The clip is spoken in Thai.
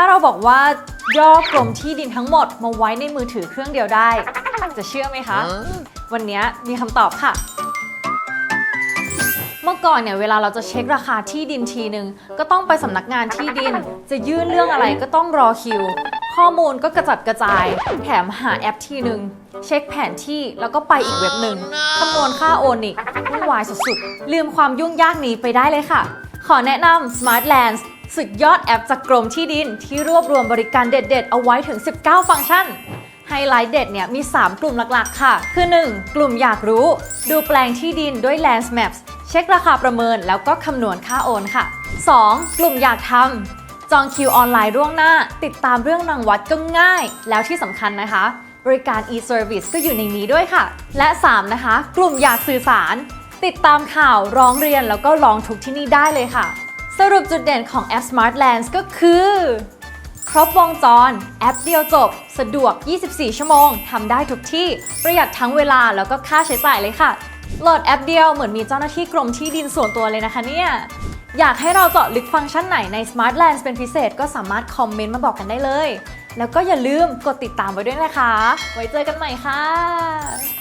ถ้าเราบอกว่าย่อกรมที่ดินทั้งหมดมาไว้ในมือถือเครื่องเดียวได้ จะเชื่อไหมคะ วันนี้มีคำตอบค่ะ เมื่อก่อนเนี่ยเวลาเราจะเช็คราคาที่ดินทีหนึ่งก็ต้องไปสำนักงานที่ดิน จะยื่นเรื่องอะไรก็ต้องรอคิว ข้อมูลก็กระจัดกระจาย แถมหาแอปทีหนึ่งเช็คแผนที่แล้วก็ไปอีกเว็บหนึ่งคำนวณค่าโอนอีกวุ่นวายสุดๆลืมความยุ่งยากนี้ไปได้เลยค่ะ ขอแนะนำ Smartlands สุดยอดแอปจากกรมที่ดินที่รวบรวมบริการเด็ด ๆ เอาไว้ถึง 19 ฟังก์ชันไฮไลท์เด็ดเนี่ยมี 3 กลุ่มหลักๆ ค่ะ คือ 1. กลุ่มอยากรู้ ดูแปลงที่ดินด้วย Lands Maps เช็คราคาประเมินแล้วก็คำนวณค่าโอนค่ะ 2. กลุ่มอยากทำจองคิวออนไลน์ล่วงหน้า ติดตามเรื่องรางวัดก็ง่าย แล้วที่สำคัญนะคะ บริการ e-service ก็อยู่ในนี้ด้วยค่ะ และ 3 นะคะ กลุ่มอยากสื่อสาร ติดตามข่าวร้องเรียนแล้วก็ร้องทุกที่นี่ได้เลยค่ะ สรุปจุดเด่นของแอป Smartlands ก็คือ ครบวงจร แอปเดียวจบ สะดวก 24 ชั่วโมงทำได้ทุกที่ ประหยัดทั้งเวลาแล้วก็ค่าใช้จ่ายเลยค่ะ โหลดแอปเดียวเหมือนมีเจ้าหน้าที่กรมที่ดินส่วนตัวเลยนะคะเนี่ยอยากให้เราเจาะลึกฟังก์ชันไหนใน Smartlands เป็นพิเศษก็สามารถคอมเมนต์มาบอกกันได้เลย แล้วก็อย่าลืมกดติดตามไว้ด้วยนะคะ ไว้เจอกันใหม่ค่ะ